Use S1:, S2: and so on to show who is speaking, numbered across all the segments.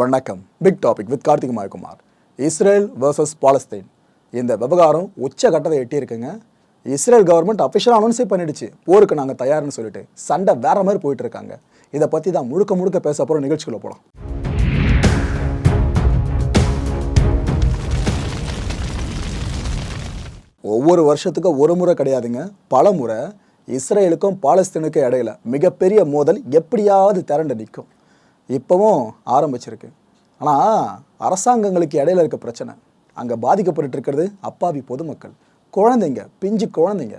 S1: வணக்கம். Big topic with Karthik Mayakumar. Israel versus Palestine. இந்த விவகாரம் உச்ச கட்டத்தை எட்டியிருக்குங்க. இஸ்ரேல் கவர்மெண்ட் அஃபிஷியலாக அனௌன்ஸே பண்ணிடுச்சு. போருக்கு நாங்கள் தயார்னு சொல்லிட்டு சண்டை வேற மாதிரி போயிட்டு இருக்காங்க இதை பற்றி தான் முழுக்க முழுக்க பேச போகிற நிகழ்ச்சிக்குள்ள போகலாம் ஒவ்வொரு வருஷத்துக்கும் ஒரு முறை கிடையாதுங்க. பல முறை இஸ்ரேலுக்கும் பாலஸ்தீனுக்கும் இடையில மிகப்பெரிய மோதல் எப்படியாவது திரண்டு நிற்கும். இப்போவும் ஆரம்பிச்சிருக்கு. ஆனால் அரசாங்கங்களுக்கு இடையில இருக்க பிரச்சனை. அங்கே பாதிக்கப்பட்டு இருக்கிறது அப்பாவி பொதுமக்கள். குழந்தைங்க பிஞ்சு குழந்தைங்க.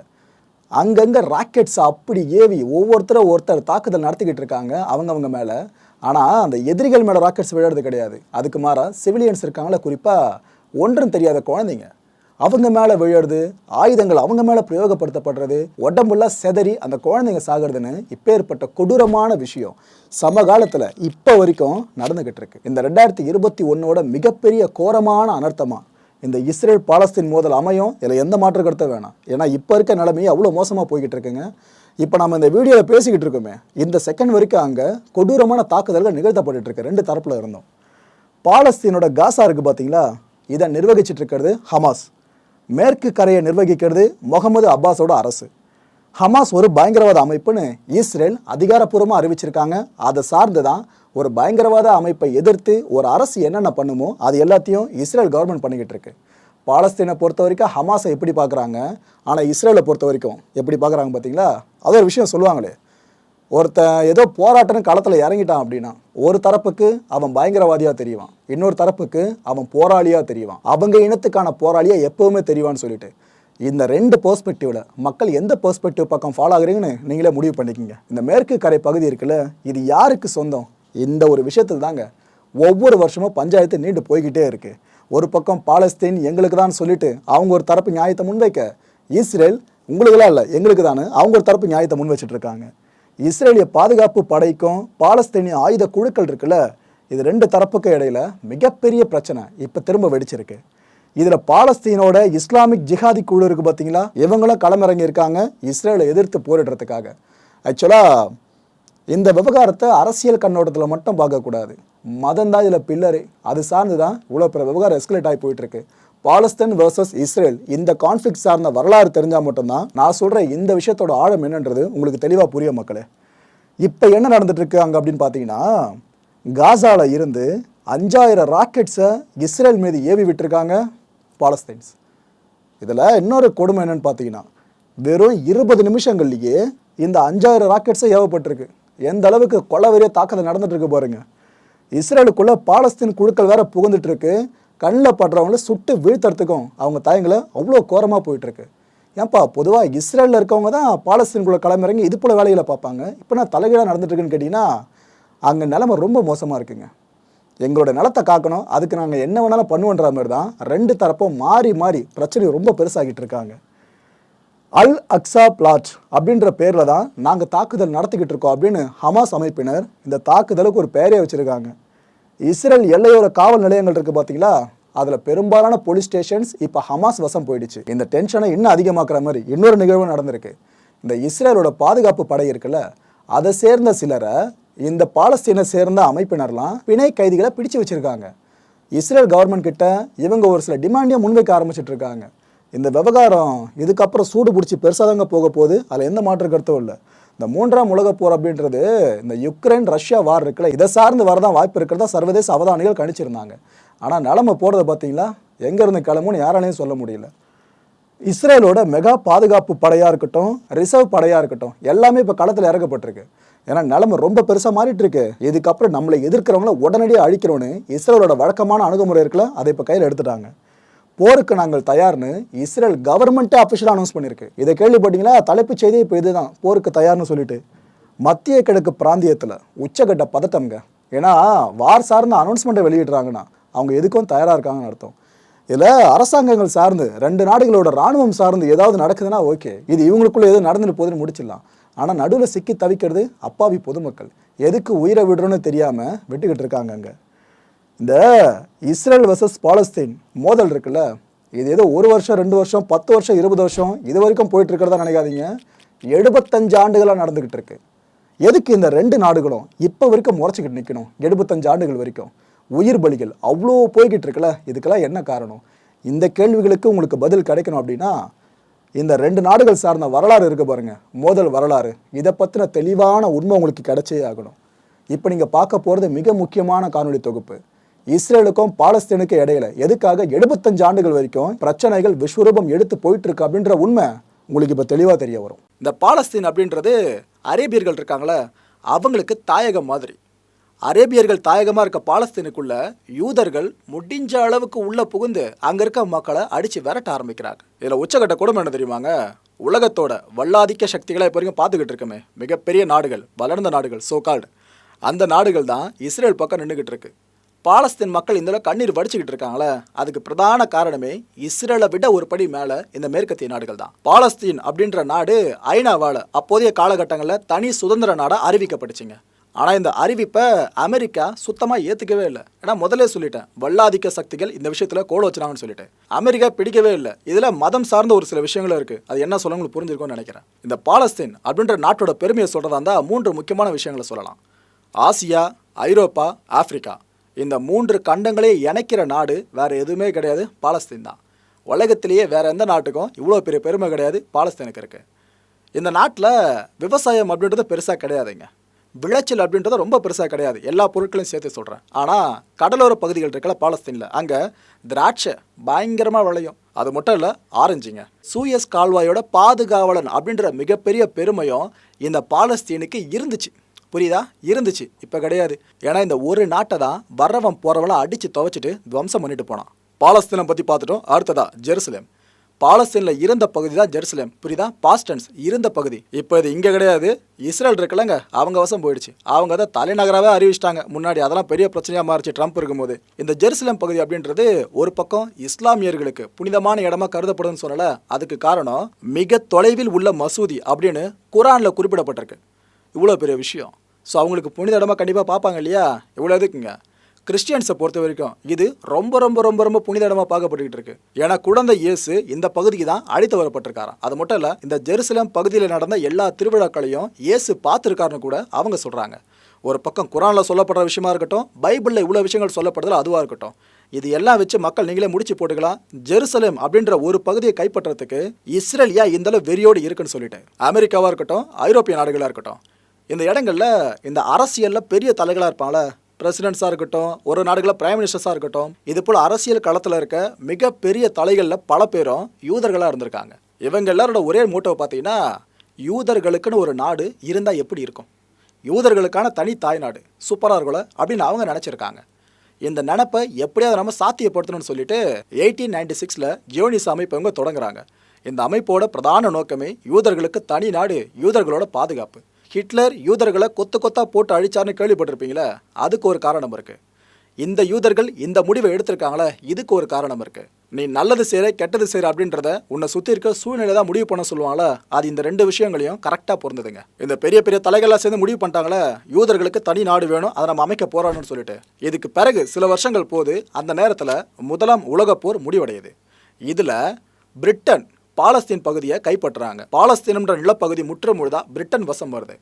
S1: அங்கங்கே ராக்கெட்ஸ் அப்படி ஏவி ஒவ்வொருத்தரும் ஒருத்தர் தாக்குதல் நடத்திக்கிட்டு இருக்காங்க அவங்கவங்க மேலே. ஆனால் அந்த எதிரிகள் மேலே ராக்கெட்ஸ் விழுறது கிடையாது. அதுக்கு மாறா சிவிலியன்ஸ் இருக்காங்களே குறிப்பாக ஒன்றும் தெரியாத குழந்தைங்க. அவங்க மேலே விழுறது ஆயுதங்கள் அவங்க மேலே பிரயோகப்படுத்தப்படுறது உடம்புலாம் செதறி அந்த குழந்தைங்க சாகிறதுன்னு இப்பேற்பட்ட கொடூரமான விஷயம் சமகாலத்தில் இப்போ வரைக்கும் நடந்துக்கிட்டு இருக்கு. இந்த ரெண்டாயிரத்தி இருபத்தி ஒன்னோட மிகப்பெரிய கோரமான அனர்த்தமா இந்த இஸ்ரேல் பாலஸ்தீன் மோதல் அமையும் இதில் எந்த மாற்று கருத்த வேணாம். ஏன்னா இப்போ இருக்க நிலைமையை அவ்வளோ மோசமாக போய்கிட்டு இருக்குங்க. இப்போ நம்ம இந்த வீடியோவில் பேசிக்கிட்டு இருக்கோமே இந்த செகண்ட் வரைக்கும் அங்கே கொடூரமான தாக்குதல்கள் நிகழ்த்தப்பட்டு இருக்கு ரெண்டு தரப்பில் இருந்தோம். பாலஸ்தீனோட காசா இருக்குது பார்த்தீங்களா இதை நிர்வகிச்சிட்டு இருக்கிறது ஹமாஸ். மேற்கு கரையை நிர்வகிக்கிறது முகமது அப்பாஸோட அரசு. ஹமாஸ் ஒரு பயங்கரவாத அமைப்புன்னு இஸ்ரேல் அதிகாரப்பூர்வமாக அறிவிச்சிருக்காங்க. அதை சார்ந்து தான் ஒரு பயங்கரவாத அமைப்பை எதிர்த்து ஒரு அரசு என்னென்ன பண்ணுமோ அது எல்லாத்தையும் இஸ்ரேல் கவர்மெண்ட் பண்ணிக்கிட்டு இருக்கு. பாலஸ்தீனை பொறுத்த வரைக்கும் ஹமாஸை எப்படி பார்க்குறாங்க? ஆனால் இஸ்ரேலை பொறுத்த வரைக்கும் எப்படி பார்க்குறாங்க பார்த்தீங்களா? அது ஒரு விஷயம் சொல்லுவாங்களே. ஒருத்தன் ஏதோ போராட்டம்னு களத்தில் இறங்கிட்டான் அப்படின்னா ஒரு தரப்புக்கு அவன் பயங்கரவாதியாக தெரியுவான் இன்னொரு தரப்புக்கு அவன் போராளியாக தெரியுவான் அவங்க இனத்துக்கான போராளியாக எப்போவுமே தெரியுவான்னு சொல்லிட்டு இந்த ரெண்டு பெர்ஸ்பெக்டிவில் மக்கள் எந்த பெர்ஸ்பெக்டிவ் பக்கம் ஃபாலோ ஆகுறீங்கன்னு நீங்களே முடிவு பண்ணிக்கிங்க. இந்த மேற்கு கரை பகுதி இருக்குல்ல இது யாருக்கு சொந்தம்? இந்த ஒரு விஷயத்தில் தாங்க ஒவ்வொரு வருஷமும் பஞ்சாயத்து நீண்டு போய்கிட்டே இருக்குது ஒரு பக்கம் பாலஸ்தீன் எங்களுக்கு தான் சொல்லிட்டு அவங்க ஒரு தரப்பு நியாயத்தை முன்வைக்க இஸ்ரேல் உங்களுக்கெல்லாம் இல்லை எங்களுக்கு தானே அவங்க ஒரு தரப்பு நியாயத்தை முன் வச்சுட்டு இருக்காங்க. இஸ்ரேலிய பாதுகாப்பு படைக்கும் பாலஸ்தீனிய ஆயுத குழுக்கள் இருக்குல்ல இது ரெண்டு தரப்புக்கு இடையில மிகப்பெரிய பிரச்சனை இப்போ திரும்ப வெடிச்சிருக்கு. இதில் பாலஸ்தீனோட இஸ்லாமிக் ஜிஹாதி குழு இருக்கு பார்த்தீங்களா இவங்களும் களமிறங்கி இருக்காங்க இஸ்ரேலை எதிர்த்து போரிடுறதுக்காக. ஆக்சுவலாக இந்த விவகாரத்தை அரசியல் கண்ணோட்டத்தில் மட்டும் பார்க்கக்கூடாது. மதம் தான் இதில் பில்லரு. அது சார்ந்து தான் இவ்வளோ பிற விவகாரம் எஸ்கலேட் ஆகி போயிட்டு இருக்கு. பாலஸ்தீன் வர்சஸ் இஸ்ரேல் இந்த கான்ஃப்ளிக் சார்ந்த வரலாறு தெரிஞ்சால் மட்டும்தான் நான் சொல்கிற இந்த விஷயத்தோட ஆழம் என்னன்றது உங்களுக்கு தெளிவாக புரிய மக்களே. இப்போ என்ன நடந்துட்டுருக்கு அங்கே அப்படின்னு பார்த்தீங்கன்னா காசால இருந்து அஞ்சாயிரம் ராக்கெட்ஸை இஸ்ரேல் மீது ஏவி விட்டுருக்காங்க பாலஸ்தீன்ஸ். இதில் இன்னொரு கொடுமை என்னன்னு பார்த்தீங்கன்னா வெறும் இருபது நிமிஷங்கள்லேயே இந்த அஞ்சாயிரம் ராக்கெட்ஸை ஏவப்பட்டிருக்கு. எந்த அளவுக்கு கொலவெறிய தாக்குதல் நடந்துட்டு இருக்கு பாருங்க. இஸ்ரேலுக்குள்ளே பாலஸ்தீன் குழுக்கள் வேற புகுந்துட்டு இருக்கு கண்ணில் படுறவங்கள சுட்டு வீழ்த்துறதுக்கும் அவங்க தயங்களை அவ்வளோ கோரமாக போயிட்டுருக்கு. ஏன்ப்பா பொதுவாக இஸ்ரேலில் இருக்கவங்க தான் பாலஸ்தீன்குள்ளே களமிறங்கி இது போல வேலைகளை பார்ப்பாங்க. இப்போ நான் தலைகீழாக நடந்துட்டுருக்குன்னு கேட்டிங்கன்னா அங்கே நிலமை ரொம்ப மோசமாக இருக்குங்க. எங்களோட நிலத்தை காக்கணும். அதுக்கு நாங்கள் என்ன வேணாலும் பண்ணுவோன்ற மாதிரி தான் ரெண்டு தரப்பும் மாறி மாறி பிரச்சனை ரொம்ப பெருசாகிட்டு இருக்காங்க. அல் அக்ஸா பிளாட் அப்படின்ற பேரில் தான் நாங்கள் தாக்குதல் நடத்திக்கிட்டு இருக்கோம் அப்படின்னு ஹமாஸ் அமைப்பினர் இந்த தாக்குதலுக்கு ஒரு பெயரே வச்சுருக்காங்க. இஸ்ரேல் எல்லையோர காவல் நிலையங்கள் இருக்குது பார்த்தீங்களா அதில் பெரும்பாலான போலீஸ் ஸ்டேஷன்ஸ் இப்போ ஹமாஸ் வசம் போயிடுச்சு. இந்த டென்ஷனை இன்னும் அதிகமாக்குற மாதிரி இன்னொரு நிகழ்வு நடந்திருக்கு. இந்த இஸ்ரேலோட பாதுகாப்பு படை இருக்குல்ல அதை சேர்ந்த சிலரை இந்த பாலஸ்தீனை சேர்ந்த அமைப்பினர்லாம் பிணை கைதிகளை பிடிச்சு வச்சுருக்காங்க. இஸ்ரேல் கவர்மெண்ட் கிட்ட இவங்க ஒரு சில டிமாண்டையும் முன்வைக்க ஆரம்பிச்சிட்டு இருக்காங்க. இந்த விவகாரம் இதுக்கப்புறம் சூடு பிடிச்சி பெருசாக தாங்க போக போகுது. அதில் எந்த மாற்று கருத்தும் இல்லை. இந்த மூன்றாம் உலக போர் அப்படின்றது இந்த யுக்ரைன் ரஷ்யா வார் இருக்குல்ல இதை சார்ந்து வரதான் வாய்ப்பு இருக்கிறதா சர்வதேச அவதானிகள் கணிச்சிருந்தாங்க. ஆனால் நிலமை போகிறத பார்த்தீங்களா? எங்கேருந்து கிளம்புன்னு யாராலையும் சொல்ல முடியல. இஸ்ரேலோட மெகா பாதுகாப்பு படையாக இருக்கட்டும் ரிசர்வ் படையாக இருக்கட்டும் எல்லாமே இப்போ களத்தில் இறக்கப்பட்டிருக்கு. ஏன்னா நிலமை ரொம்ப பெருசாக மாறிட்டு இருக்கு இதுக்கப்புறம் நம்மளை எதிர்க்கிறவங்கள உடனடியாக அழிக்கிறோன்னு இஸ்ரேலோட வழக்கமான அணுகுமுறை இருக்குல்ல அதை இப்போ கையில் எடுத்துட்டாங்க. போருக்கு நாங்கள் தயார்னு இஸ்ரேல் கவர்மெண்ட்டே அஃபிஷியலாக அனௌன்ஸ் பண்ணியிருக்கு. இதை கேள்விப்பட்டீங்களா? தலைப்புச் செய்தி இப்போ இதுதான். போருக்கு தயார்னு சொல்லிட்டு. மத்திய கிழக்கு பிராந்தியத்தில் உச்சகட்ட பதட்டம்ங்க. ஏன்னா வார் சார்ந்த அனௌன்ஸ்மெண்ட்டை வெளியிடுறாங்கன்னா அவங்க எதுக்கும் தயாராக இருக்காங்கன்னு அர்த்தம். இதில் அரசாங்கங்கள் சார்ந்து ரெண்டு நாடுகளோட ராணுவம் சார்ந்து ஏதாவது நடக்குதுன்னா ஓகே. இது இவங்களுக்குள்ளே எதுவும் நடந்துட்டு போகுதுன்னு முடிச்சிடலாம். ஆனால் நடுவில் சிக்கி தவிக்கிறது அப்பாவி பொதுமக்கள். எதுக்கு உயிரை விடுறோன்னு தெரியாமல் விட்டுக்கிட்டு இருக்காங்க அங்கே இந்த இஸ்ரேல் வர்சஸ் பாலஸ்தீன் மோதல் இருக்குல்ல இது ஏதோ ஒரு வருஷம் ரெண்டு வருஷம் பத்து வருஷம் இருபது வருஷம் இது வரைக்கும் போயிட்டு இருக்கிறதா நினைக்காதீங்க. எழுபத்தஞ்சு ஆண்டுகளாக நடந்துக்கிட்டு இருக்கு. எதுக்கு இந்த ரெண்டு நாடுகளும் இப்போ வரைக்கும் முறைச்சிக்கிட்டு நிற்கணும் எழுபத்தஞ்சு ஆண்டுகள் வரைக்கும். உயிர் பலிகள் அவ்வளோ போய்கிட்டு இருக்குல்ல இதுக்கெல்லாம் என்ன காரணம்? இந்த கேள்விகளுக்கு உங்களுக்கு பதில் கிடைக்கணும் அப்படின்னா இந்த ரெண்டு நாடுகள் சார்ந்த வரலாறு இருக்குது பாருங்க. மோதல் வரலாறு. இதை பற்றின தெளிவான உண்மை உங்களுக்கு கிடைச்சே ஆகணும். இப்போ நீங்கள் பார்க்க போகிறது மிக முக்கியமான காணொளி தொகுப்பு. இஸ்ரேலுக்கும் பாலஸ்தீனுக்கும் இடையில எதுக்காக எழுபத்தஞ்சு ஆண்டுகள் வரைக்கும் பிரச்சனைகள் விஸ்வரூபம் எடுத்து போயிட்டு இருக்கு அப்படின்ற உண்மை உங்களுக்கு இப்போ தெளிவாக தெரிய வரும். இந்த பாலஸ்தீன் அப்படின்றது அரேபியர்கள் இருக்காங்களே அவங்களுக்கு தாயகம் மாதிரி. அரேபியர்கள் தாயகமாக இருக்க பாலஸ்தீனுக்குள்ள யூதர்கள் முடிஞ்ச அளவுக்கு உள்ளே புகுந்து அங்கே இருக்க மக்களை அடித்து விரட்ட ஆரம்பிக்கிறாங்க. இதில் உச்சகட்ட கொடுமை என்ன தெரியுமாங்க? உலகத்தோட வல்லாதிக்க சக்திகளை இப்போ வரைக்கும் பார்த்துக்கிட்டு இருக்கமே. மிகப்பெரிய நாடுகள் வளர்ந்த நாடுகள் சோகால்டு அந்த நாடுகள் தான் இஸ்ரேல் பக்கம் நின்றுக்கிட்டு இருக்கு. பாலஸ்தீன் மக்கள் இந்த கண்ணீர் வடிச்சுக்கிட்டு இருக்காங்களே அதுக்கு பிரதான காரணமே இஸ்ரேலை விட ஒரு படி மேலே இந்த மேற்கத்திய நாடுகள் தான். பாலஸ்தீன் அப்படின்ற நாடு ஐநாவால் அப்போதைய காலகட்டங்களில் தனி சுதந்திர நாடாக அறிவிக்கப்பட்டுச்சுங்க. ஆனால் இந்த அறிவிப்பை அமெரிக்கா சுத்தமாக ஏற்றுக்கவே இல்லை. ஏன்னா முதலே சொல்லிட்டேன் வல்லாதிக்க சக்திகள் இந்த விஷயத்தில் கோல வச்சுனாங்கன்னு சொல்லிட்டேன். அமெரிக்கா பிடிக்கவே இல்லை. இதில் மதம் சார்ந்த ஒரு சில விஷயங்களும் இருக்குது அது என்ன சொல்ல உங்களுக்கு புரிஞ்சிருக்கும்னு நினைக்கிறேன். இந்த பாலஸ்தீன் அப்படின்ற நாட்டோட பெருமையை சொல்கிறதா இருந்தால் மூன்று முக்கியமான விஷயங்களை சொல்லலாம். ஆசியா ஐரோப்பா ஆப்பிரிக்கா. இந்த மூன்று கண்டங்களே இணைக்கிற நாடு வேறு எதுவுமே கிடையாது பாலஸ்தீன் தான். உலகத்திலேயே வேறு எந்த நாட்டுக்கும் இவ்வளோ பெரிய பெருமை கிடையாது பாலஸ்தீனுக்கு இருக்குது இந்த நாட்டில் விவசாயம் அப்படின்றது பெருசாக கிடையாதுங்க. விளைச்சல் அப்படின்றது ரொம்ப பெருசாக கிடையாது. எல்லா பொருட்களையும் சேர்த்து சொல்கிறேன் ஆனால் கடலோர பகுதிகள் இருக்கல பாலஸ்தீனில் அங்கே திராட்சை பயங்கரமாக விளையும். அது மட்டும் இல்லை ஆரஞ்சுங்க. சூயஸ் கால்வாயோட பாதுகாவலன் அப்படின்ற மிகப்பெரிய பெருமையும் இந்த பாலஸ்தீனுக்கு இருந்துச்சு. புரியுதா? இருந்துச்சு. இப்போ கிடையாது. ஏன்னா இந்த ஒரு நாட்டை தான் வர்றவன் போகிறவளை அடித்து துவைச்சிட்டு துவம்சம் பண்ணிட்டு போனான். பாலஸ்தீனை பற்றி பார்த்துட்டோம். அடுத்ததா ஜெருசலேம். பாலஸ்தீனில் இருந்த பகுதி தான் ஜெருசலேம். புரியுதா? பாஸ்டன்ஸ் இருந்த பகுதி. இப்போ இது இங்கே கிடையாது. இஸ்ரேல் இருக்குல்லங்க. அவங்க வசம் போயிடுச்சு. அவங்க அதை தலைநகராகவே அறிவிச்சிட்டாங்க. முன்னாடி அதெல்லாம் பெரிய பிரச்சனையாக மாறிச்சு ட்ரம்ப் இருக்கும்போது. இந்த ஜெருசலேம் பகுதி அப்படின்றது ஒரு பக்கம் இஸ்லாமியர்களுக்கு புனிதமான இடமா கருதப்படுதுன்னு சொல்லலை. அதுக்கு காரணம் மிக தொலைவில் உள்ள மசூதி அப்படின்னு குரானில் குறிப்பிடப்பட்டிருக்கு. இவ்வளோ பெரிய விஷயம். ஸோ அவங்களுக்கு புனித இடமா கண்டிப்பாக பார்ப்பாங்க இல்லையா? இவ்வளோ எதுக்குங்க? கிறிஸ்டியன்ஸை பொறுத்த வரைக்கும் இது ரொம்ப ரொம்ப ரொம்ப ரொம்ப புனித இடமா பார்க்கப்பட்டுக்கிட்டு இருக்கு. ஏன்னா குழந்தை இயேசு இந்த பகுதிக்கு தான் அழைத்து வரப்பட்டிருக்காராம். அது மட்டும் இல்லை இந்த ஜெருசலேம் பகுதியில் நடந்த எல்லா திருவிழாக்களையும் இயேசு பார்த்துருக்காருன்னு கூட அவங்க சொல்கிறாங்க ஒரு பக்கம் குரானில் சொல்லப்படுற விஷயமா இருக்கட்டும் பைபிளில் இவ்வளோ விஷயங்கள் சொல்லப்படுறதுல அதுவாக இருக்கட்டும். இது எல்லாம் வச்சு மக்கள் நீங்களே முடிச்சு போட்டுக்கலாம். ஜெருசலேம் அப்படின்ற ஒரு பகுதியை கைப்பற்றதுக்கு இஸ்ரேல் ஏன் இந்த அளவு வெறியோடு இருக்குன்னு சொல்லிட்டு அமெரிக்காவாக இருக்கட்டும் ஐரோப்பிய நாடுகளாக இருக்கட்டும் இந்த இடங்கள்ல இந்த அரசியலில் பெரிய தலைகளாக இருப்பாங்கள பிரசிடென்ட்ஸாக இருக்கட்டும் ஒரு நாடுகளில் பிரைம் மினிஸ்டர்ஸாக இருக்கட்டும் இது போல் அரசியல் களத்தில் இருக்க மிகப்பெரிய தலைகளில் பல பேரும் யூதர்களாக இருந்திருக்காங்க. இவங்க எல்லாரோட ஒரே மூட்டவை பார்த்தீங்கன்னா யூதர்களுக்குன்னு ஒரு நாடு இருந்தால் எப்படி இருக்கும்? யூதர்களுக்கான தனி தாய்நாடு சூப்பராக இருக்கும்ல அப்படின்னு அவங்க நினச்சிருக்காங்க. இந்த நினப்பை எப்படியாவது நம்ம சாத்தியப்படுத்தணும்னு சொல்லிட்டு எயிட்டீன் நைன்டி சிக்ஸில் ஜியோனிஸ் அமைப்பு இவங்க தொடங்குறாங்க. இந்த அமைப்போட பிரதான நோக்கமே யூதர்களுக்கு தனி நாடு யூதர்களோட பாதுகாப்பு. ஹிட்லர் யூதர்களை கொத்து கொத்தா போட்டு அழிச்சார்னு கேள்விப்பட்டிருப்பீங்களே? அதுக்கு ஒரு காரணம் இருக்கு. இந்த யூதர்கள் இந்த முடிவை எடுத்திருக்காங்களே இதுக்கு ஒரு காரணம் இருக்கு. நீ நல்லது செய்கிற கெட்டது செய்கிற அப்படின்றத உன்னை சுற்றி இருக்க சூழ்நிலை தான் முடிவு பண்ண சொல்லுவாங்களே அது இந்த ரெண்டு விஷயங்களையும் கரெக்டாக பொருந்ததுங்க. இந்த பெரிய பெரிய தலைகளாக சேர்ந்து முடிவு பண்ணிட்டாங்களே யூதர்களுக்கு தனி நாடு வேணும் அதை நம்ம அமைக்க போறான்னு சொல்லிட்டு. இதுக்கு பிறகு சில வருஷங்கள் போது அந்த நேரத்தில் முதலாம் உலகப்போர் முடிவடையுது. இதில் பிரிட்டன் பாலஸ்தீன் பகுதியை கைப்பற்றுறாங்க. பாலஸ்தீனம்ன்ற நிலப்பகுதி முற்றும் முழுதா பிரிட்டன் வசம் வருது.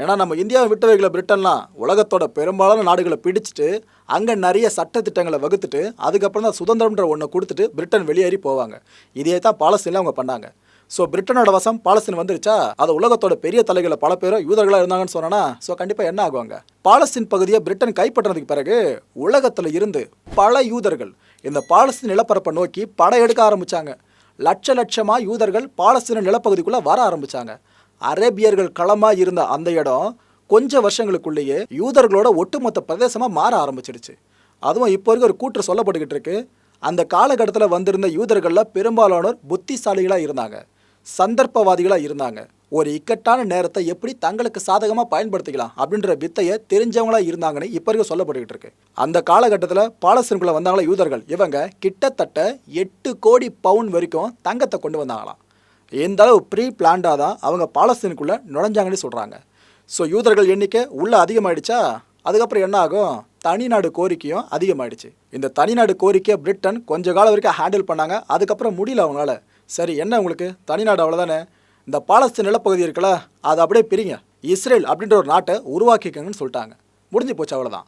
S1: ஏன்னா நம்ம இந்தியாவை விட்டு பிரிட்டன்லாம். உலகத்தோட பெரும்பாலான நாடுகளை பிடிச்சிட்டு அங்கே நிறைய சட்டத்திட்டங்களை வகுத்துட்டு அதுக்கப்புறம் தான் சுதந்திரம்ன்ற ஒன்று கொடுத்துட்டு பிரிட்டன் வெளியேறி போவாங்க. இதே தான் பாலஸ்தீனில் அவங்க பண்ணாங்க. ஸோ பிரிட்டனோட வசம் பாலஸ்தீன் வந்துருச்சா? அது உலகத்தோட பெரிய தலைகளை பல பேரும் யூதர்களாக இருந்தாங்கன்னு சொன்னா ஸோ கண்டிப்பாக என்ன ஆகுவாங்க? பாலஸ்தீன் பகுதியை பிரிட்டன் கைப்பற்றினதுக்கு பிறகு உலகத்தில் இருந்து பல யூதர்கள் இந்த பாலஸ்தீன் நிலப்பரப்பை நோக்கி படையெடுக்க ஆரம்பித்தாங்க லட்ச லட்சமாக யூதர்கள் பாலஸ்தீன நிலப்பகுதிக்குள்ளே வர ஆரம்பித்தாங்க அரேபியர்கள் களமாக இருந்த அந்த இடம் கொஞ்ச வருஷங்களுக்குள்ளேயே யூதர்களோட ஒட்டுமொத்த பிரதேசமாக மாற ஆரம்பிச்சிடுச்சு. அதுவும் இப்போ இருக்க ஒரு கூற்று சொல்லப்பட்டுக்கிட்டு இருக்கு. அந்த காலகட்டத்தில் வந்திருந்த யூதர்களில் பெரும்பாலானோர் புத்திசாலிகளாக இருந்தாங்க. சந்தர்ப்பவாதிகளாக இருந்தாங்க. ஒரு இக்கட்டான நேரத்தை எப்படி தங்களுக்கு சாதகமாக பயன்படுத்திக்கலாம் அப்படின்ற வித்தையை தெரிஞ்சவங்களா இருந்தாங்கன்னு இப்போ இருக்க சொல்லப்பட்டுக்கிட்டு இருக்கு. அந்த காலகட்டத்தில் பாலஸ்தீனுக்குள்ள வந்தாங்களா யூதர்கள்? இவங்க கிட்டத்தட்ட எட்டு கோடி பவுன் வரைக்கும் தங்கத்தை கொண்டு வந்தாங்களாம். எந்த அளவு ப்ரீ பிளான்டாக தான் அவங்க பாலஸ்தீனுக்குள்ளே நுழைஞ்சாங்கன்னு சொல்கிறாங்க ஸோ யூதர்கள் எண்ணிக்கை உள்ளே அதிகமாகிடுச்சா அதுக்கப்புறம் என்ன ஆகும்? தனிநாடு கோரிக்கையும் அதிகமாயிடுச்சு. இந்த தனிநாடு கோரிக்கையை பிரிட்டன் கொஞ்ச காலம் வரைக்கும் ஹேண்டில் பண்ணாங்க. அதுக்கப்புறம் முடியல அவங்களால. சரி என்ன உங்களுக்கு? தனிநாடு அவ்வளோதானே இந்த பாலஸ்தீன் நிலப்பகுதி இருக்குல்ல அதை அப்படியே பிரிங்க. இஸ்ரேல் அப்படின்ற ஒரு நாட்டை உருவாக்கிக்கங்கன்னு சொல்லிட்டாங்க. முடிஞ்சு போச்சு அவ்வளோதான்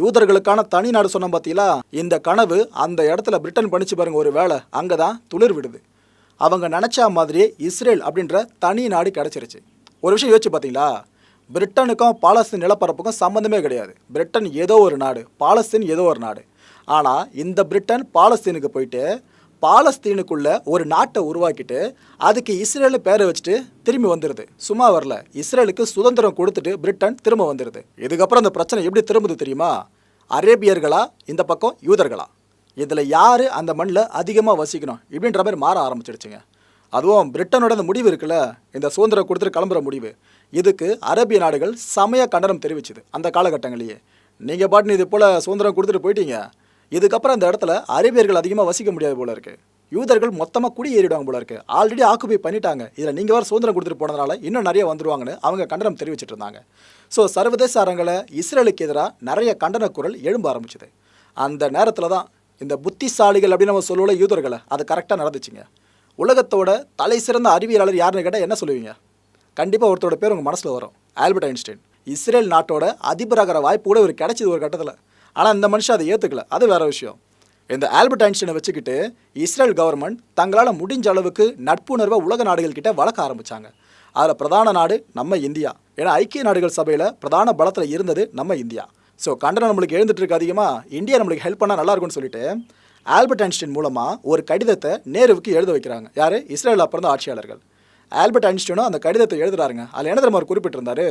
S1: யூதர்களுக்கான தனி நாடு சொன்னோம் பார்த்தீங்களா இந்த கனவு அந்த இடத்துல பிரிட்டன் பண்ணிச்சு பாருங்க ஒரு வேலை அங்கே தான் துளிர் விடுது. அவங்க நினச்சா மாதிரியே இஸ்ரேல் அப்படின்ற தனி நாடு கிடச்சிருச்சு. ஒரு விஷயம் யோசிச்சு பார்த்தீங்களா பிரிட்டனுக்கும் பாலஸ்தீன் நிலப்பரப்புக்கும் சம்மந்தமே கிடையாது. பிரிட்டன் ஏதோ ஒரு நாடு பாலஸ்தீன் ஏதோ ஒரு நாடு. ஆனால் இந்த பிரிட்டன் பாலஸ்தீனுக்கு போயிட்டு பாலஸ்தீனுக்குள்ள ஒரு நாட்டை உருவாக்கிட்டு அதுக்கு இஸ்ரேல் பேரை வச்சுட்டு திரும்பி வந்துடுது சும்மா வரல. இஸ்ரேலுக்கு சுதந்திரம் கொடுத்துட்டு பிரிட்டன் திரும்ப வந்துடுது இதுக்கப்புறம் அந்த பிரச்சனை எப்படி திரும்புது தெரியுமா? அரேபியர்களா? இந்த பக்கம் யூதர்களா? இதில் யார் அந்த மண்ணில் அதிகமாக வசிக்கணும் இப்படின்ற மாதிரி மாற ஆரம்பிச்சிடுச்சுங்க அதுவும் பிரிட்டனோட அந்த முடிவு இருக்குல்ல? இந்த சுதந்திரம் கொடுத்துட்டு கிளம்புற முடிவு. இதுக்கு அரேபிய நாடுகள் சமய கண்டனம் தெரிவிச்சுது அந்த காலகட்டங்களையே நீங்கள் பாட்டுன்னு இது போல் சுதந்திரம் கொடுத்துட்டு போயிட்டீங்க. இதுக்கப்புறம் அந்த இடத்துல அரேபியர்கள் அதிகமாக வசிக்க முடியாது போல இருக்கு. யூதர்கள் மொத்தமாக குடியேறிடுவாங்க போல இருக்கு. ஆல்ரெடி ஆக்குபை பண்ணிட்டாங்க. இதில் நீங்கள் வேறு சுதந்திரம் கொடுத்துட்டு போனதுனால இன்னும் நிறைய வந்துருவாங்கன்னு அவங்க கண்டனம் தெரிவிச்சிட்டு இருந்தாங்க. ஸோ சர்வதேச அரங்கில் இஸ்ரேலுக்கு எதிராக நிறைய கண்டன குரல் எழும்ப ஆரம்பிச்சுது. அந்த நேரத்தில் தான் இந்த புத்திசாலிகள் அப்படின்னு நம்ம சொல்லுவோம்ல யூதர்களை அது கரெக்டாக நடந்துச்சுங்க. உலகத்தோட தலை சிறந்த அறிவியலாளர் யாருன்னு கேட்டால் என்ன சொல்லுவீங்க? கண்டிப்பாக ஒருத்தரோட பேர் உங்கள் மனசில் வரும். Albert Einstein. இஸ்ரேல் நாட்டோட அதிபராகிற வாய்ப்பு கூட ஒரு கிடச்சிது ஒரு கட்டத்தில். ஆனால் இந்த மனுஷன் அதை ஏற்றுக்கல அது வேற விஷயம். இந்த ஆல்பர்ட் ஐன்ஸ்டைனை வச்சுக்கிட்டு இஸ்ரேல் கவர்மெண்ட் தங்களால் முடிஞ்ச அளவுக்கு நட்புணர்வை உலக நாடுகள் கிட்ட வளர்க்க ஆரம்பிச்சாங்க. அதில் பிரதான நாடு நம்ம இந்தியா. ஏன்னா ஐக்கிய நாடுகள் சபையில் பிரதான பலத்தில் இருந்தது நம்ம இந்தியா. ஸோ கண்டனம் நம்மளுக்கு எழுந்துட்டு இருக்கு அதிகமாக இந்தியா நம்மளுக்கு ஹெல்ப் பண்ணால் நல்லா இருக்கும்னு சொல்லிட்டு ஆல்பர்ட் ஐன்ஸ்டைன் மூலமாக ஒரு கடிதத்தை நேருவுக்கு எழுத வைக்கிறாங்க. யார்? இஸ்ரேலில் பிறந்த ஆட்சியாளர்கள். ஆல்பர்ட் ஐன்ஸ்டைனும் அந்த கடிதத்தை எழுதுறாருங்க. அதில் என்ன தெரியுமா குறிப்பிட்டிருந்தாரு?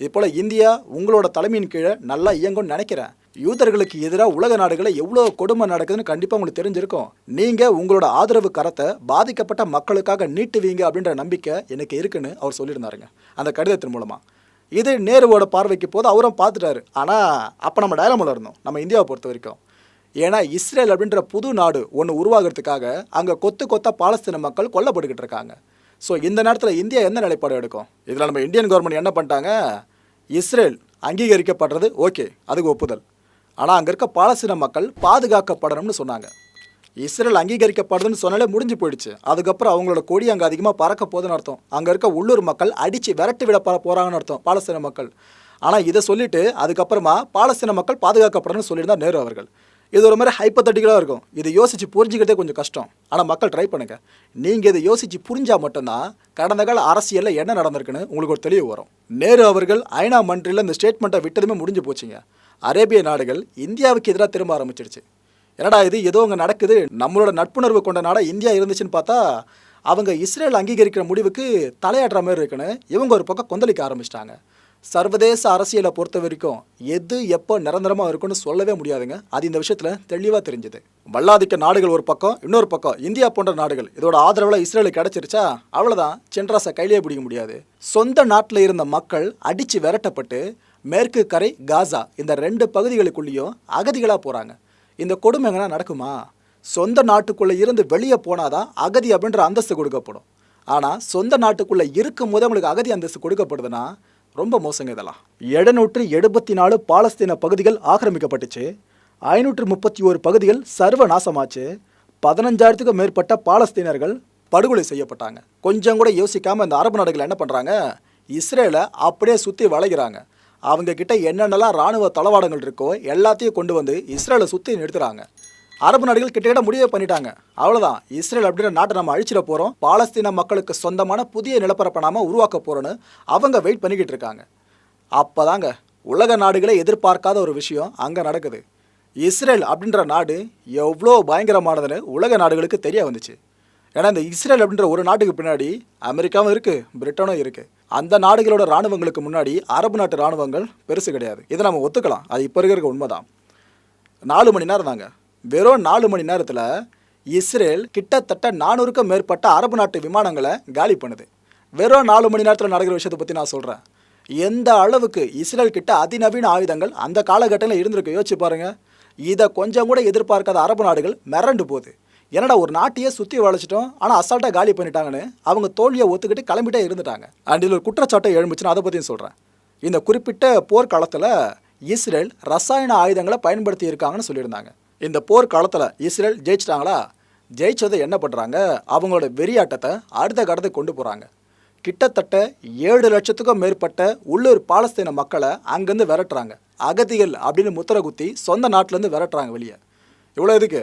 S1: இது போல் இந்தியா உங்களோட தலைமையின் கீழே நல்லா இயங்கும்னு நினைக்கிறேன். யூதர்களுக்கு எதிராக உலக நாடுகளை எவ்வளோ கொடுமை நடக்குதுன்னு கண்டிப்பாக உங்களுக்கு தெரிஞ்சிருக்கும். நீங்கள் உங்களோட ஆதரவு கரத்தை பாதிக்கப்பட்ட மக்களுக்காக நீட்டுவீங்க அப்படின்ற நம்பிக்கை எனக்கு இருக்குன்னு அவர் சொல்லியிருந்தாருங்க. அந்த கடிதத்தின் மூலமாக இது நேருவோட பார்வைக்கு போது அவரும் பார்த்துட்டாரு. ஆனால் அப்போ நம்ம டயலமில் இருந்தோம். நம்ம இந்தியாவை பொறுத்த வரைக்கும். ஏன்னா இஸ்ரேல் அப்படின்ற புது நாடு ஒன்று உருவாகிறதுக்காக அங்கே கொத்து கொத்தா பாலஸ்தீன மக்கள் கொல்லப்பட்டுக்கிட்டு இருக்காங்க. ஸோ இந்த நேரத்தில் இந்தியா என்ன நிலைப்பாடு எடுக்கும்? இதில் நம்ம இந்தியன் கவர்மெண்ட் என்ன பண்ணிட்டாங்க? இஸ்ரேல் அங்கீகரிக்கப்படுறது ஓகே. அதுக்கு ஒப்புதல். ஆனால் அங்கே இருக்க பாலஸ்தீன மக்கள் பாதுகாக்கப்படணும்னு சொன்னாங்க. இஸ்ரேல் அங்கீகரிக்கப்படுதுன்னு சொன்னாலே முடிஞ்சு போயிடுச்சு. அதுக்கப்புறம் அவங்களோட கொடி அங்கே அதிகமாக பறக்க போகுதுன்னு அர்த்தம். அங்கே இருக்க உள்ளூர் மக்கள் அடித்து விரட்டி விட போகிறாங்கன்னு அர்த்தம் பாலஸ்தீன மக்கள். ஆனால் இதை சொல்லிவிட்டு அதுக்கப்புறமா பாலஸ்தீன மக்கள் பாதுகாக்கப்படணும்னு சொல்லியிருந்தா நேரு அவர்கள். இது ஒரு மாதிரி ஹைப்பத்தட்டிக்கலாக இருக்கும். இதை யோசித்து புரிஞ்சுக்கிறதே கொஞ்சம் கஷ்டம். ஆனால் மக்கள் ட்ரை பண்ணுங்கள் நீங்கள் இதை யோசித்து புரிஞ்சால் மட்டும்தான் கடந்த கால அரசியலில் என்ன நடந்திருக்குன்னு உங்களுக்கு ஒரு தெளிவு வரும். நேரு அவர்கள் ஐநா மன்றில் இந்த ஸ்டேட்மெண்ட்டை விட்டதுமே முடிஞ்சு போச்சுங்க. அரேபிய நாடுகள் இந்தியாவுக்கு எதிராக திரும்ப ஆரம்பிச்சிடுச்சு. என்னடா இது ஏதோ அங்கே நடக்குது நம்மளோட நட்புணர்வு கொண்ட நாடாக இந்தியா இருந்துச்சுன்னு பார்த்தா அவங்க இஸ்ரேல் அங்கீகரிக்கிற முடிவுக்கு தலையாடுற மாதிரி இருக்குன்னு இவங்க ஒரு பக்கம் கொந்தளிக்க ஆரம்பிச்சிட்டாங்க. சர்வதேச அரசியலை பொறுத்த வரைக்கும் எது எப்போ நிரந்தரமாக இருக்கும்னு சொல்லவே முடியாதுங்க. அது இந்த விஷயத்தில் தெளிவாக தெரிஞ்சுது. வல்லாதிக்க நாடுகள் ஒரு பக்கம் இன்னொரு பக்கம் இந்தியா போன்ற நாடுகள். இதோட ஆதரவில் இஸ்ரேலுக்கு கிடச்சிருச்சா? அவ்வளோதான் சென்ட்ராஸை கையிலே பிடிக்க முடியாது. சொந்த நாட்டில் இருந்த மக்கள் அடித்து விரட்டப்பட்டு மேற்கு கரை காசா இந்த ரெண்டு பகுதிகளுக்குள்ளேயும் அகதிகளாக போகிறாங்க இந்த கொடுமைங்கன்னா நடக்குமா? சொந்த நாட்டுக்குள்ளே இருந்து வெளியே போனாதான் அகதி அப்படின்ற அந்தஸ்து கொடுக்கப்படும். ஆனால் சொந்த நாட்டுக்குள்ளே இருக்கும் போது அவங்களுக்கு அகதி அந்தஸ்து கொடுக்கப்படுதுன்னா ரொம்ப மோசங்க இதெல்லாம். எழுநூற்று எழுபத்தி நாலு பாலஸ்தீன பகுதிகள் ஆக்கிரமிக்கப்பட்டுச்சு. ஐநூற்று முப்பத்தி ஒரு பகுதிகள் சர்வ நாசமாச்சு பதினஞ்சாயிரத்துக்கும் மேற்பட்ட பாலஸ்தீனர்கள் படுகொலை செய்யப்பட்டாங்க. கொஞ்சம் கூட யோசிக்காமல் இந்த அரபு நாடுகள் என்ன பண்ணுறாங்க இஸ்ரேலை அப்படியே சுற்றி வளைகிறாங்க. அவங்க கிட்ட என்னென்னலாம் ராணுவ தளவாடங்கள் இருக்கோ எல்லாத்தையும் கொண்டு வந்து இஸ்ரேலை சுற்றி நிறுத்துறாங்க. அரபு நாடுகள் கிட்டத்தட்ட முடிவே பண்ணிட்டாங்க. அவ்வளோதான் இஸ்ரேல் அப்படின்ற நாட்டை நம்ம அழிச்சிட போகிறோம் பாலஸ்தீன மக்களுக்கு சொந்தமான புதிய நிலப்பரப்பை நாம உருவாக்க போகிறோன்னு அவங்க வெயிட் பண்ணிக்கிட்டு இருக்காங்க. அப்போதாங்க உலக நாடுகளே எதிர்பார்க்காத ஒரு விஷயம் அங்கே நடக்குது. இஸ்ரேல் அப்படின்ற நாடு எவ்வளோ பயங்கரமானதுன்னு உலக நாடுகளுக்கு தெரிய வந்துச்சு. ஏன்னா இந்த இஸ்ரேல் அப்படின்ற ஒரு நாட்டுக்கு பின்னாடி அமெரிக்காவும் இருக்குது பிரிட்டனும் இருக்குது அந்த நாடுகளோட ராணுவங்களுக்கு முன்னாடி அரபு நாட்டு ராணுவங்கள் பெருசு கிடையாது. இதை நம்ம ஒத்துக்கலாம். அது இப்போ இருக்கிற உண்மைதான். நாலு மணி நேரம் தாங்க. வெறும் நாலு மணி நேரத்தில் இஸ்ரேல் கிட்டத்தட்ட நானூறுக்கும் மேற்பட்ட அரபு நாட்டு விமானங்களை காலி பண்ணுது. வெறும் நாலு மணி நேரத்தில் நடக்கிற விஷயத்தை பற்றி நான் சொல்கிறேன் எந்த அளவுக்கு இஸ்ரேல் கிட்ட அதிநவீன ஆயுதங்கள் அந்த காலகட்டத்தில் இருந்திருக்கு? யோசிச்சு பாருங்கள் இதை கொஞ்சம் கூட எதிர்பார்க்காத அரபு நாடுகள் மிரண்டு போகுது. என்னடா ஒரு நாட்டையே சுற்றி வளைச்சிட்டோம் ஆனால் அசால்ட்டாக காலி பண்ணிட்டாங்கன்னு அவங்க தோல்வியை ஒத்துக்கிட்டு கிளம்பிட்டே இருந்துட்டாங்க. அண்ட் இதில் ஒரு குற்றச்சாட்டை எழுந்துச்சுன்னு அதை பற்றியும் சொல்கிறேன் இந்த குறிப்பிட்ட போர்க்காலத்தில் இஸ்ரேல் ரசாயன ஆயுதங்களை பயன்படுத்தி இருக்காங்கன்னு சொல்லியிருந்தாங்க. இந்த போர்க்காலத்தில் இஸ்ரேல் ஜெயிச்சிட்டாங்களா? ஜெயிச்சதை என்ன பண்ணுறாங்க அவங்களோட வெறியாட்டத்தை அடுத்த கடத்துக்கு கொண்டு போகிறாங்க கிட்டத்தட்ட ஏழு லட்சத்துக்கும் மேற்பட்ட உள்ளூர் பாலஸ்தீன மக்களை அங்கேருந்து விரட்டுறாங்க. அகதிகள் அப்படின்னு முத்திர குத்தி சொந்த நாட்டிலேருந்து விரட்டுறாங்க வெளியே. இவ்வளோ எதுக்கு?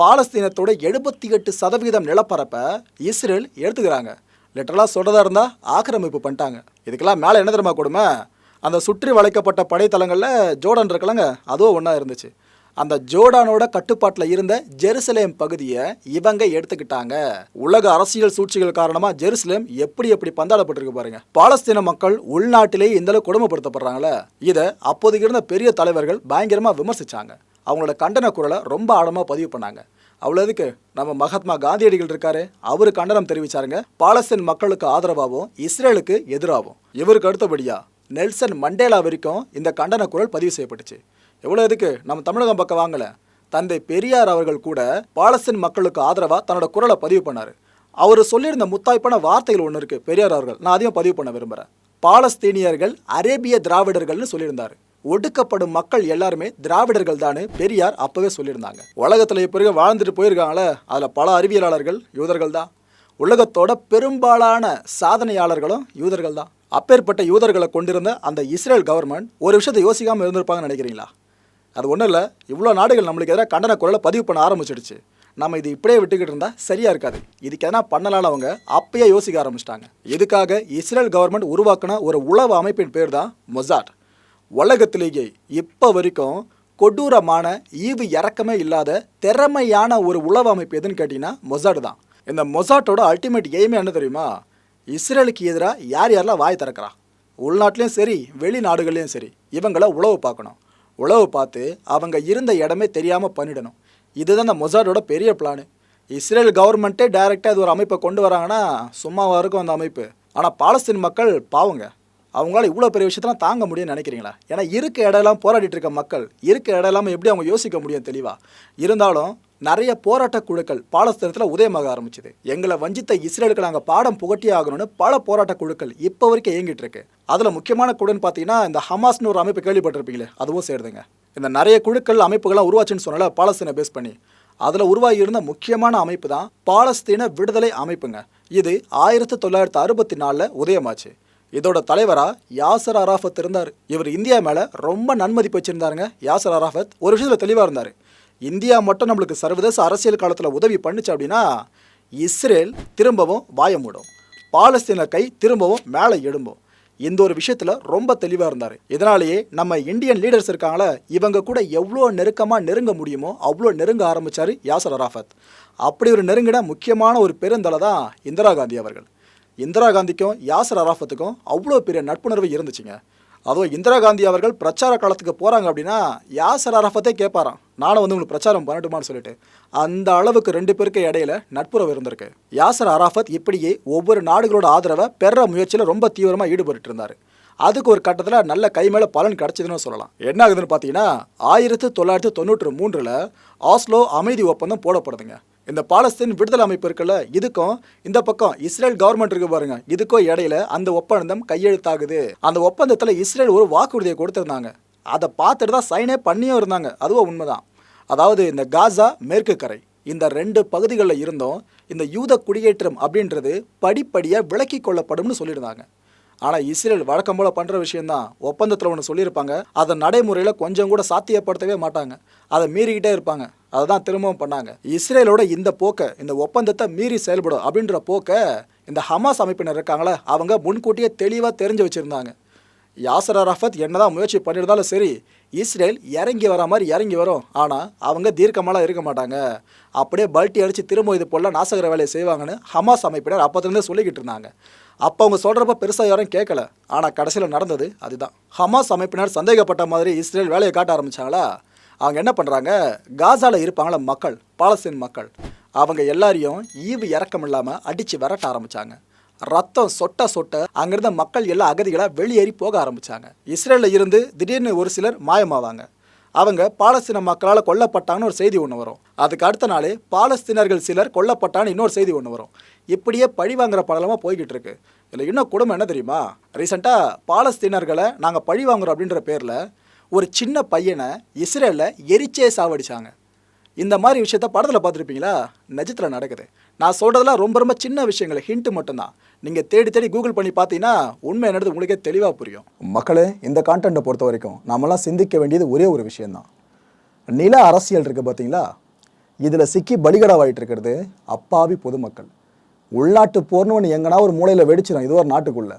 S1: பாலஸ்தீனத்தோட எழுபத்தி எட்டு சதவீதம் நிலப்பரப்பை இஸ்ரேல் எடுத்துக்கிறாங்க லிட்டரலாக சொல்கிறதா இருந்தால் ஆக்கிரமிப்பு பண்ணிட்டாங்க. இதுக்கெல்லாம் மேலே என்ன தெரியுமா கொடுமை? அந்த சுற்றி வளைக்கப்பட்ட படைத்தளங்களில் ஜோர்டான் இருக்கலங்க அதுவும் ஒன்றா இருந்துச்சு. அந்த ஜோர்டானோட கட்டுப்பாட்டில் இருந்த ஜெருசலேம் பகுதியை இவங்க எடுத்துக்கிட்டாங்க. உலக அரசியல் சூழ்ச்சிகள் காரணமாக ஜெருசலேம் எப்படி எப்படி பந்தாடப்பட்டிருக்கு பாருங்க. பாலஸ்தீன மக்கள் உள்நாட்டிலேயே இந்தளவு கொடுமைப்படுத்தப்படுறாங்களே. இதை அப்போதைக்கு இருந்த பெரிய தலைவர்கள் பயங்கரமாக விமர்சித்தாங்க அவங்களோட கண்டன குரலை ரொம்ப ஆழமாக பதிவு பண்ணாங்க. அவ்வளோதுக்கு நம்ம மகாத்மா காந்தியடிகள் இருக்காரு அவரு கண்டனம் தெரிவிச்சாருங்க. பாலஸ்தீன் மக்களுக்கு ஆதரவாகவும் இஸ்ரேலுக்கு எதிராகவும். இவருக்கு அடுத்தபடியா நெல்சன் மண்டேலா வரைக்கும் இந்த கண்டன குரல் பதிவு செய்யப்பட்டுச்சு. எவ்வளோ எதுக்கு? நம்ம தமிழகம் பக்கம் வாங்கலை. தந்தை பெரியார் அவர்கள் கூட பாலஸ்தீன் மக்களுக்கு ஆதரவாக தன்னோட குரலை பதிவு பண்ணார். அவர் சொல்லியிருந்த முத்தாய்ப்பான வார்த்தைகள் ஒன்று இருக்குது பெரியார் அவர்கள். நான் அதையும் பதிவு பண்ண விரும்புகிறேன் பாலஸ்தீனியர்கள் அரேபிய திராவிடர்கள்னு சொல்லியிருந்தார். ஒடுக்கப்படும் மக்கள் எல்லாருமே திராவிடர்கள் தானே பெரியார் அப்பவே சொல்லியிருந்தாங்க. உலகத்தில் இப்போ இருக்க வாழ்ந்துட்டு போயிருக்காங்களே அதில் பல அறிவியலாளர்கள் யூதர்கள் தான். உலகத்தோட பெரும்பாலான சாதனையாளர்களும் யூதர்கள் தான். அப்பேற்பட்ட யூதர்களை கொண்டிருந்த அந்த இஸ்ரேல் கவர்மெண்ட் ஒரு விஷயத்தை யோசிக்காமல் இருந்திருப்பாங்கன்னு நினைக்கிறீங்களா? அது ஒன்றும் இல்லை இவ்வளோ நாடுகள் நம்மளுக்கு எதிராக கண்டன குரலை பதிவு பண்ண ஆரம்பிச்சிடுச்சு. நம்ம இது இப்படியே விட்டுக்கிட்டு இருந்தால் சரியாக இருக்காது. இதுக்கு எதனா பண்ணலான்னு அவங்க அப்பயே யோசிக்க ஆரம்பிச்சிட்டாங்க. இதுக்காக இஸ்ரேல் கவர்மெண்ட் உருவாக்கின ஒரு உளவு அமைப்பின் பேர் தான் மொசாட். உலகத்திலேயே இப்போ வரைக்கும் கொடூரமான ஈவு இறக்கமே இல்லாத திறமையான ஒரு உளவு அமைப்பு எதுன்னு கேட்டிங்கன்னா மொசாட் தான். இந்த மொசாட்டோட அல்டிமேட் எய்மே என்ன தெரியுமா? இஸ்ரேலுக்கு எதிராக யார் யாரெல்லாம் வாய் திறக்கிறா? உள்நாட்டிலையும் சரி வெளிநாடுகள்லையும் சரி இவங்கள உழவு பார்க்கணும். உழவு பார்த்து அவங்க இருந்த இடமே தெரியாமல் பண்ணிடணும். இதுதான் இந்த மொசாட்டோட பெரிய பிளானு இஸ்ரேல் கவர்மெண்ட்டே டைரெக்டாக இது ஒரு அமைப்பை கொண்டு வராங்கன்னா சும்மாவாக இருக்கும் அந்த அமைப்பு. ஆனால் பாலஸ்தீன் மக்கள் பாவங்க. அவங்களால இவ்வளோ பெரிய விஷயத்தெல்லாம் தாங்க முடியும்னு நினைக்கிறீங்களா? ஏன்னா இருக்க இடம்லாம் போராடிட்டு இருக்க மக்கள் இருக்க இடம் இல்லாமல் எப்படி அவங்க யோசிக்க முடியும் தெளிவாக இருந்தாலும் நிறைய போராட்ட குழுக்கள் பாலஸ்தீனத்தில் உதயமாக ஆரம்பிச்சது. எங்களை வஞ்சித்த இஸ்ரேலுக்கு நாங்கள் பாடம் புகட்டியே ஆகணும்னு பல போராட்ட குழுக்கள் இப்போ வரைக்கும் இயங்கிட்டு இருக்கு. அதில் முக்கியமான குழுன்னு பார்த்தீங்கன்னா இந்த ஹமாஸ்னு ஒரு அமைப்பு கேள்விப்பட்டிருப்பீங்களே அதுவும் சேருதுங்க இந்த நிறைய குழுக்கள் அமைப்புகள்லாம் உருவாச்சுன்னு சொன்னால பாலஸ்தீனை பேஸ் பண்ணி. அதில் உருவாகி இருந்த முக்கியமான அமைப்பு தான் பாலஸ்தீன விடுதலை அமைப்புங்க. இது ஆயிரத்தி தொள்ளாயிரத்தி அறுபத்தி நாலில் உதயமாச்சு. இதோட தலைவராக யாசர் அராஃபத் இருந்தார். இவர் இந்தியா மேலே ரொம்ப நன்மதிப்பு வச்சுருந்தாருங்க யாசர் அராஃபத். ஒரு விஷயத்தில் தெளிவாக இருந்தார். இந்தியா மட்டும் நம்மளுக்கு சர்வதேச அரசியல் காலத்தில் உதவி பண்ணுச்சு அப்படின்னா இஸ்ரேல் திரும்பவும் வாய மூடும். பாலஸ்தீன கை திரும்பவும் மேலே எழும்பும். இந்த ஒரு விஷயத்தில் ரொம்ப தெளிவாக இருந்தார். இதனாலேயே நம்ம இந்தியன் லீடர்ஸ் இருக்காங்களே இவங்க கூட எவ்வளோ நெருக்கமாக நெருங்க முடியுமோ அவ்வளோ நெருங்க ஆரம்பிச்சார் யாசர் அராஃபத். அப்படி ஒரு நெருங்கின முக்கியமான ஒரு பெருந்தலை தான் இந்திரா காந்தி அவர்கள். இந்திரா காந்திக்கும் யாசர் அராஃபத்துக்கும் அவ்வளோ பெரிய நட்புணர்வு இருந்துச்சுங்க. அதுவும் இந்திரா காந்தி அவர்கள் பிரச்சார காலத்துக்கு போகிறாங்க அப்படின்னா யாசர் அராஃபத்தே கேட்பாராம் நானும் வந்து உங்களுக்கு பிரச்சாரம் பண்ணட்டுமான்னு சொல்லிட்டு. அந்த அளவுக்கு ரெண்டு பேருக்கு இடையில நட்புறவு இருந்திருக்கு. யாசர் அராஃபத் இப்படியே ஒவ்வொரு நாடுகளோட ஆதரவை பெற முயற்சியில் ரொம்ப தீவிரமாக ஈடுபட்டு இருந்தார். அதுக்கு ஒரு கட்டத்தில் நல்ல கை மேலே பலன் கிடச்சிதுன்னு சொல்லலாம். என்ன ஆகுதுன்னு பார்த்தீங்கன்னா ஆயிரத்தி தொள்ளாயிரத்தி தொண்ணூற்றி மூன்றில் ஆஸ்லோ அமைதி ஒப்பந்தம் போடப்படுதுங்க. இந்த பாலஸ்தீன் விடுதலை அமைப்பு இருக்குல்ல இதுக்கும் இந்த பக்கம் இஸ்ரேல் கவர்மெண்ட் இருக்கு பாருங்க. இதுக்கும் இடையில அந்த ஒப்பந்தம் கையெழுத்தாகுது. அந்த ஒப்பந்தத்தில் இஸ்ரேல் ஒரு வாக்குறுதியை கொடுத்துருந்தாங்க. அதை பார்த்துட்டு தான் சைனே பண்ணியும் இருந்தாங்க. அதுவும் உண்மைதான். அதாவது இந்த காசா மேற்கு கரை இந்த ரெண்டு பகுதிகளில் இருந்தும் இந்த யூத குடியேற்றம் அப்படின்றது படிப்படியாக விலக்கி கொள்ளப்படும்னு சொல்லியிருந்தாங்க. ஆனால் இஸ்ரேல் வழக்கம் போல் பண்ணுற விஷயந்தான் ஒப்பந்தத்தில் ஒன்று சொல்லியிருப்பாங்க. அதை நடைமுறையில் கொஞ்சம் கூட சாத்தியப்படுத்தவே மாட்டாங்க. அதை மீறிக்கிட்டே இருப்பாங்க. அதை தான் திரும்பவும் பண்ணாங்க. இஸ்ரேலோட இந்த போக்கை இந்த ஒப்பந்தத்தை மீறி செயல்படும் அப்படின்ற போக்கை இந்த ஹமாஸ் அமைப்பினர் இருக்காங்களே அவங்க முன்கூட்டியே தெளிவாக தெரிஞ்சு வச்சுருந்தாங்க. யாசர் அரஃபத் என்னதான் முயற்சி பண்ணியிருந்தாலும் சரி இஸ்ரேல் இறங்கி வர மாதிரி இறங்கி வரும். ஆனால் அவங்க தீர்க்கமாலாம் இருக்க மாட்டாங்க. அப்படியே பல்ட்டி அடித்து திரும்ப இது போல நாசகர வேலையை செய்வாங்கன்னு ஹமாஸ் அமைப்பினர் அப்போதுலேருந்தே சொல்லிக்கிட்டு இருந்தாங்க. அப்போ அவங்க சொல்கிறப்ப பெருசாக யாரும் கேட்கல. ஆனால் கடைசியில் நடந்தது அதுதான். ஹமாஸ் அமைப்பினர் சந்தேகப்பட்ட மாதிரி இஸ்ரேல் வேலையை காட்ட ஆரம்பிச்சாங்களா? அவங்க என்ன பண்ணுறாங்க காசாவில் இருப்பாங்கள மக்கள் பாலஸ்தீன் மக்கள். அவங்க எல்லாரையும் ஈவு இறக்கம் இல்லாமல் அடித்து விரட்ட ஆரம்பித்தாங்க ரத்தம் சொட்ட சொட்ட அங்கிருந்த மக்கள் எல்லாம் அகதிகளாக வெளியேறி போக ஆரம்பித்தாங்க இஸ்ரேலில் இருந்து திடீர்னு ஒரு சிலர் மாயமாவாங்க. அவங்க பாலஸ்தீன மக்களால் கொல்லப்பட்டாங்கன்னு ஒரு செய்தி ஒன்று வரும். அதுக்கு அடுத்த நாள் பாலஸ்தீனர்கள் சிலர் கொல்லப்பட்டான்னு இன்னொரு செய்தி ஒன்று வரும். இப்படியே பழி வாங்குற படலமாக போய்கிட்டு இருக்கு. இதில் இன்னும் குடும்பம் என்ன தெரியுமா? ரீசெண்டாக பாலஸ்தீனர்களை நாங்கள் பழி வாங்குறோம் அப்படின்ற பேரில் ஒரு சின்ன பையனை இஸ்ரேலில் எரிச்சே சாவடிச்சாங்க. இந்த மாதிரி விஷயத்த படத்தில் பார்த்துருப்பீங்களா? நிஜத்தில் நடக்குது. நான் சொல்கிறதெல்லாம் ரொம்ப ரொம்ப சின்ன விஷயங்கள் ஹிண்ட்டு மட்டும்தான். நீங்கள் தேடி தேடி கூகுள் பண்ணி பார்த்தீங்கன்னா உண்மை என்னது உங்களுக்கே தெளிவாக புரியும். மக்களே இந்த கான்டென்ட்டை பொறுத்த வரைக்கும் நம்மளாம் சிந்திக்க வேண்டியது ஒரே ஒரு விஷயந்தான் நில அரசியல் இருக்குது பார்த்தீங்களா? இதில் சிக்கி பலிகடாவாயிட்டு இருக்கிறது அப்பாவி பொதுமக்கள். உள்நாட்டு போர்னு ஒன்று எங்கன்னா ஒரு மூலையில் வெடிச்சிடும் இது ஒரு நாட்டுக்குள்ளே.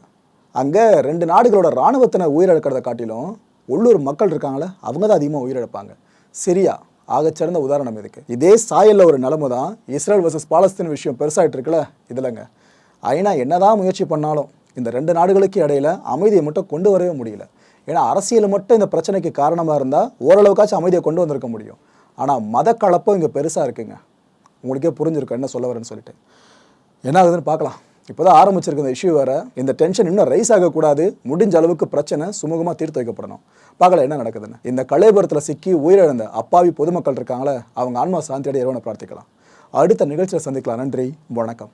S1: அங்கே ரெண்டு நாடுகளோட இராணுவத்தினர் உயிரிழக்கிறத காட்டிலும் உள்ளூர் மக்கள் இருக்காங்களே அவங்க தான் அதிகமாக உயிரிழப்பாங்க. சிரியா ஆகச்சிறந்த உதாரணம் இதுக்கு. இதே சாயல்ல ஒரு நிலமை தான் இஸ்ரேல் வர்சஸ் பாலஸ்தீன் விஷயம் பெருசாகிட்டு இருக்குல்ல இதில்ங்க. ஐநா என்னதான் முயற்சி பண்ணாலும் இந்த ரெண்டு நாடுகளுக்கு இடையில அமைதியை மட்டும் கொண்டு வரவே முடியல. ஏன்னா அரசியல் மட்டும் இந்த பிரச்சனைக்கு காரணமாக இருந்தால் ஓரளவுக்காச்சும் அமைதியை கொண்டு வந்திருக்க முடியும். ஆனால் மத கலப்பம் இங்கே பெருசாக இருக்குங்க. உங்களுக்கே புரிஞ்சிருக்கும் என்ன சொல்ல வரேன்னு சொல்லிட்டு. என்ன ஆகுதுன்னு பார்க்கலாம். இப்போ தான் ஆரம்பிச்சிருக்க இந்த இஷ்யூ வேறு. இந்த டென்ஷன் இன்னும் ரைஸ் ஆகக்கூடாது. முடிஞ்ச அளவுக்கு பிரச்சனை சுமூகமாக தீர்த்து வைக்கப்படணும். பார்க்கல என்ன நடக்குதுன்னு. இந்த கலைபுரத்தில் சிக்கி உயிரிழந்த அப்பாவி பொதுமக்கள் இருக்காங்களே அவங்க ஆன்மா சாந்தியடைய இறைவனை பிரார்த்திக்கலாம். அடுத்த நிகழ்ச்சியில் சந்திக்கலாம். நன்றி வணக்கம்.